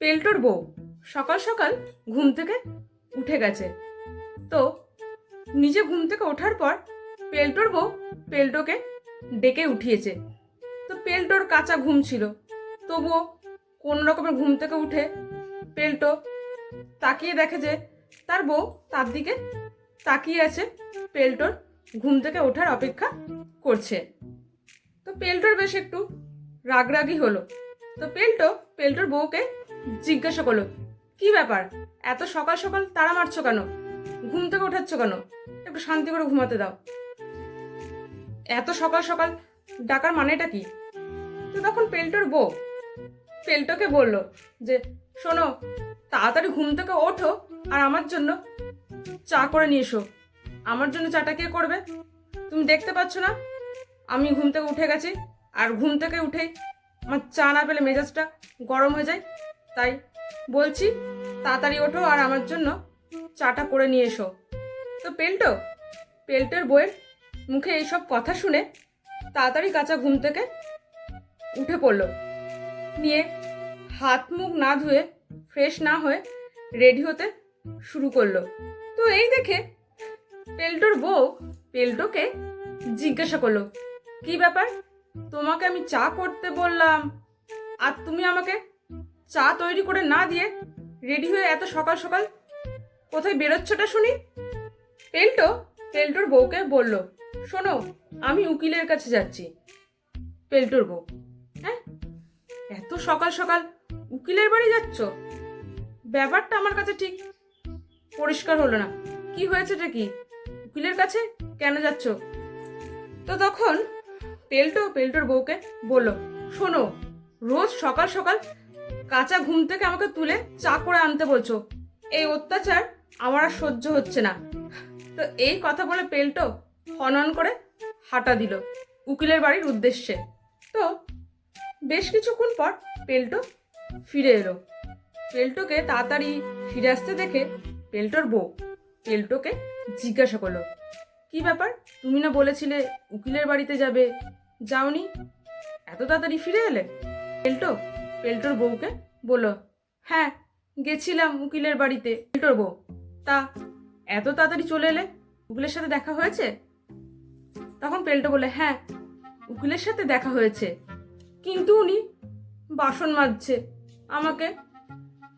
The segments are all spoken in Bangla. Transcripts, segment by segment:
পেল্টোর বউ। সকাল সকাল ঘুম থেকে উঠে গেছে। তো নিজে ঘুম থেকে ওঠার পর পেল্টোর বউ পেল্টোকে ডেকে উঠিয়েছে। তো পেল্টোর কাঁচা ঘুম ছিল। তবুও কোন রকমের ঘুম থেকে উঠে পেল্টো তাকিয়ে দেখে যে তার বউ তার দিকে তাকিয়ে আছে পেল্টোর ঘুম থেকে ওঠার অপেক্ষা করছে। তো পেল্টোর বেশ একটু রাগরাগি হলো। তো পেল্টো, পেল্টোর বউকে জিজ্ঞাসা করল, কি ব্যাপার? এত সকাল সকাল তাড়া মারছো কেন? ঘুম থেকে ওঠাচ্ছ কেন? একটু শান্তি করে ঘুমাতে দাও। এত সকাল সকাল ডাকার মানেটা কি? তো তখন পেল্টোর বউ। পেল্টোকে বলল যে, শোনো, তাড়াতাড়ি ঘুম থেকে ওঠো আর আমার জন্য চা করে নিয়ে এসো। আমার জন্য চাটা কে করবে? তুমি দেখতে পাচ্ছ না? আমি ঘুম থেকে উঠে গেছি আর ঘুম থেকে উঠেই আমার চা না পেলে মেজাজটা গরম হয়ে যায়। তাই বলছি, তাড়াতাড়ি ওঠো আর আমার জন্য চাটা করে নিয়ে এসো। তো পেল্টো, পেল্টোর বইয়ের মুখে এইসব কথা শুনে তাড়াতাড়ি কাঁচা ঘুম থেকে উঠে পড়ল। নিয়ে হাত মুখ না ধুয়ে ফ্রেশ না হয়ে রেডি হতে শুরু করল। তো এই দেখে পেল্টোর বউ পেল্টোকে জিজ্ঞাসা করল, কি ব্যাপার? তোমাকে আমি চা করতে বললাম। আর তুমি আমাকে চা তৈরি করে না দিয়ে রেডি হয়ে এত সকাল সকাল কোথায় বেরোচ্ছটা শুনি? পেল্টো, পেল্টোর বউকে বলল, শোনো, আমি উকিলের কাছে যাচ্ছি। পেল্টোর বউ হ্যাঁ? এত সকাল সকাল উকিলের বাড়ি যাচ্ছ? ব্যাপারটা আমার কাছে ঠিক পরিষ্কার হলো না। কি হয়েছেটা কি? উকিলের কাছে কেন যাচ্ছ? তো তখন পেল্টো, পেল্টোর বউকে বলল, শোনো, রোজ সকাল সকাল কাঁচা ঘুম থেকে আমাকে তুলে চা করে আনতে বলছো। এই অত্যাচার আমার আর সহ্য হচ্ছে না। তো এই কথা বলে পেল্টো হনন করে হাঁটা দিল উকিলের বাড়ির উদ্দেশ্যে। তো বেশ কিছুক্ষণ পর পেল্টো ফিরে এলো। পেল্টোকে তাড়াতাড়ি ফিরে আসতে দেখে পেল্টোর বউ পেল্টোকে জিজ্ঞাসা করল, কি ব্যাপার? তুমি না বলেছিলে উকিলের বাড়িতে যাবে? যাওনি? এত তাড়াতাড়ি ফিরে এলে? পেল্টো পেল্টোর বউকে বলল হ্যাঁ গেছিলাম উকিলের বাড়িতে। পেল্টোর বউ, তা এত তাড়াতাড়ি চলে এলে উকিলের সাথে দেখা হয়েছে? তখন পেল্টো বলে হ্যাঁ উকিলের সাথে দেখা হয়েছে, কিন্তু উনি বাসন মাজছে, আমাকে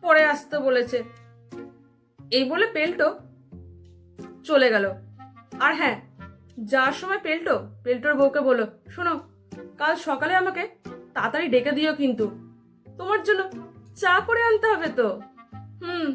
পরে আসতে বলেছে। এই বলে পেল্টো চলে গেল। আর হ্যাঁ যাওয়ার সময় পেল্টো, পেল্টোর বউকে বলো শোনো, কাল সকালে আমাকে তাড়াতাড়ি ডেকে দিও কিন্তু। তোমার জন্য চা করে আনতে হবে তো। হুম।